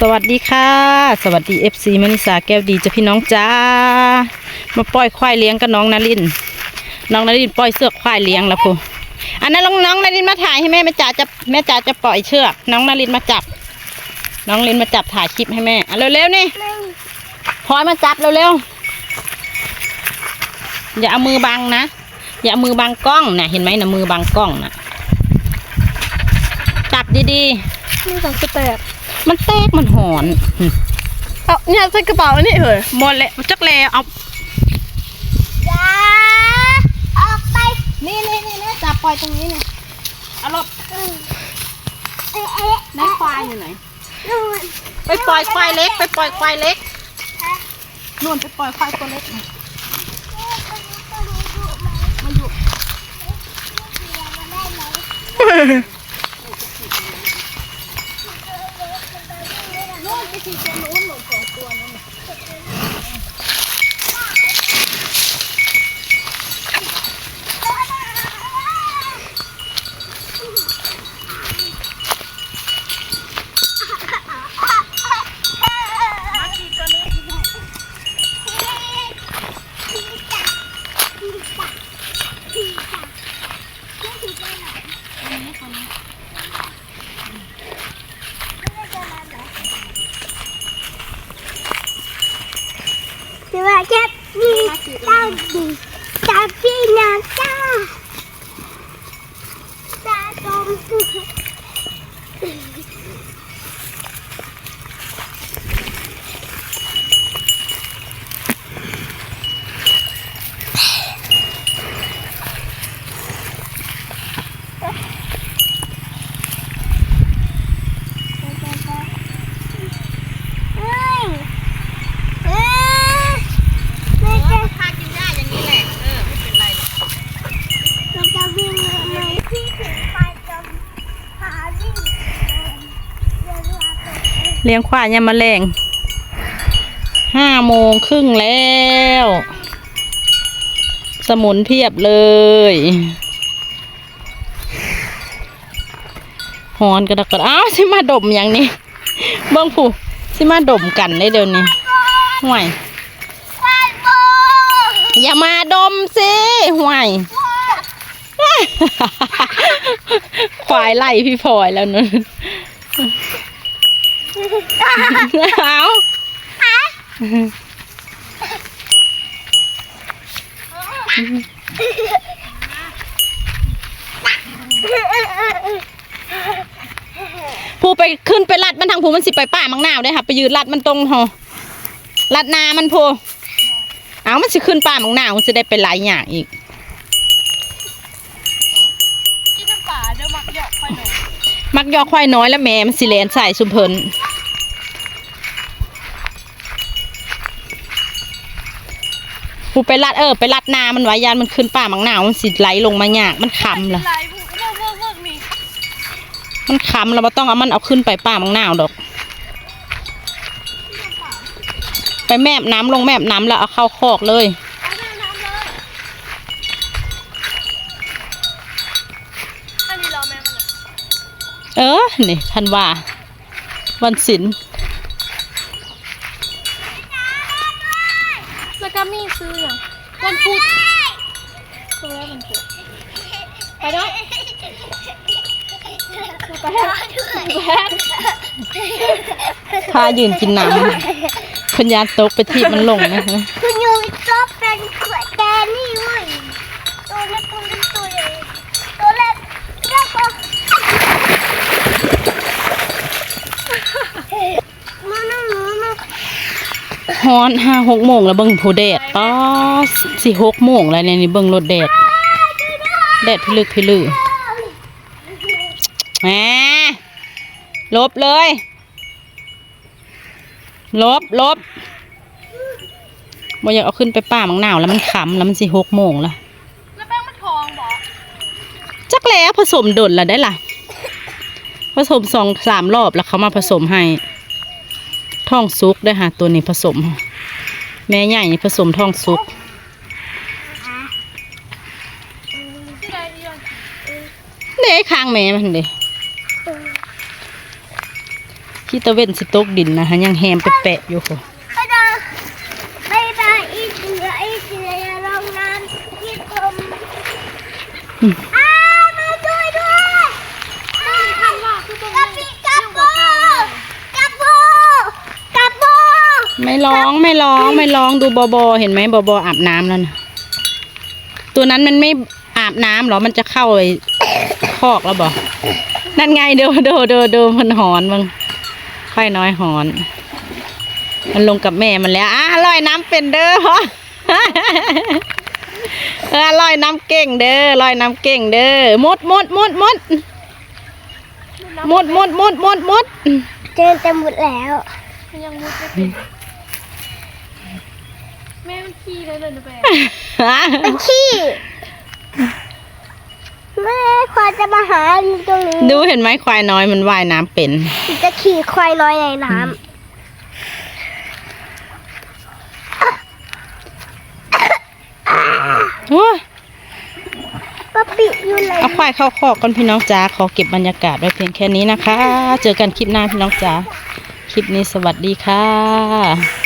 สวัสดีค่ะ สวัสดี FC มณิสาแก้วดีจะพี่น้องจ้า มาปล่อยควายเลี้ยงกับน้องนาริน น้องนารินปล่อยเสือกควายเลี้ยงแล้วพูอันนั้นลองน้องนารินมาถ่ายให้แม่แม่จ๋าจะแม่จ๋าจะปล่อยเชือก น้องนารินมาจับ น้องนารินมาจับถ่ายคลิปให้แม่อะเร็วๆนี่พลอยมาจับเร็วๆอย่าเอามือบังนะอย่าเอามือบังกล้องนะเห็นไหมนะมือบังกล้องนะจับดีๆนี่สองสิบแปด มันแตกมันหอนหึเอาเนี่ยใส่กระเป๋าอันนี้เหรอหมดเลยจักแลเอาอย่าออกไปนี่นี่นี่นี่จับปล่อยตรงนี้นี่เอารถเอ๊ะเอ๊ะในควายอยู่ไหนนู่นไปปล่อยควายเล็ก ไปปล่อยควายเล็กนู่นไปปล่อยควายตัวเล็กน่ะมาอยู่ นู่นไปขี่ตัวนู้นหมดสองตัวนั่นน่ะ สวัสดีดี เจ้าดีเจ้าพี่น้องจ้าจ้าตรงสุด เฮ้ยเฮ้ยไม่จะ พากินหญ้าอย่างนี้แหละ เออ ไม่เป็นไรหรอก เราจะวิ่งไหมพี่ถึงไปจนหาวิ่งเดินลาไป เลี้ยงควายยามมาแรงห้าโมงครึ่งแล้ว สมุนเพียบเลยหอนกระดักกระดอ้าวสิมาดมอย่างนี้เบิ้งผู้สิมาดมกันได้เดี๋ยวนี้ห่วยควายโบอย่ามาดมสิห่วยควายไล่พี่พลอยแล้วนึน เอาผู้ไปขึ้นไปลัดมันทางผู้มันสิไปป่ามังนาวได้อค่ะไปยืนลัดมันตรงหอลัดนามันผู้เอามันสิขึ้นป่ามังนาวมันสิได้ไปหลายอย่างอีกกินน้ำป่าเดี๋ยวมักเยอะค่อยหน่อยมักยอควายน้อยแล้วแม่มันสิเลนใส่สุมเพิ่น ผู้ไปลัดเออไปลัดนามันไว้ยานมันขึ้นป่ามังนาวมันสิไหลลงมาหยากมันคำล่ะไหลบุกเลิกเลิกเลิกนี่มันคำแล้วบ่ต้องเอามันเอาขึ้นไปป่ามังนาวดอก ไปแมบน้ำลงแมบน้ำแล้วเอาเข้าคอกเลยเอาแม่น้ำเลยอันนี้รอแม่มันนะเออนี่ท่านว่า วันศิลป์ แล้ว ก็มีซื้ออย่างวันพุธซื้อแล้ววันพุธไปด้วยไปไปพายืนกินน้ำพญานตกไปที่มันลงนะฮะ คุณยูชอบเป็นขวดแดงนี่เว้ยตัวเล็กตัวเล็กตัวใหญ่ตัวเล็กแล้วก็มานั่งหนูมา ฮอนห้าหกโมงแล้วเบิ่งผู้แดดป้อสี่หกโมงแล้วเนี่ยนี่เบิ่งรถแดด แดดพิลึกพิลือแหมลบเลย ลบลบบ่อยากเอาขึ้นไปป่ามังหนาวแล้วมันขำแล้วมันสี่หกโมงแล้วแล้วแป้งมันทองบอกจักแล้วผสมดนแล้วได้ล่ะ ผสมสองสามรอบแล้วเขามาผสมให้ ท่องซุกได้ค่ะตัวนี้ผสม แม่ใหญ่ผสมท่องซุกเด้ค้างแม่มันเด้ที่ตะเวนสิตกดินนะคะยังแฮมไปแปะอยู่ค่ะอ ร้องไม่ร้องไม่ร้องดูบอบอเห็นไหมบอบออาบน้ำแล้วนะตัวนั้นมันไม่อาบน้ำเหรอมันจะเข้าไปคอกแล้วบอกนั่นไงเดูดูดูดูมันหอนมึงค่อยน้อยหอน มันลงกับแม่มันแล้วอะลอยน้ำเป็นเด้อเออลอยน้ำเก่งเด้อลอยน้ำเก่งเด้อมุดมุดมุดมุดมุดมุดมุดมุดมุดเจอแต่หมดแล้ว ยังมุดไม่เป็นแม่มันขี้เลยเลยนะแม่เป็นขี้แม่ควายจะมาหาอยู่ตรงนี้ดูเห็นไหมควายน้อยมันว่ายน้ำเป็นจะขี่ควายน้อยในน้โอ้ยำป้าปิอยู่ไหนเอาควายเข้าคอกกันพี่น้องจ๋าขอเก็บบรรยากาศไว้เพียงแค่นี้นะคะ เจอกันคลิปหน้าพี่น้องจ๋าคลิปนี้สวัสดีค่ะ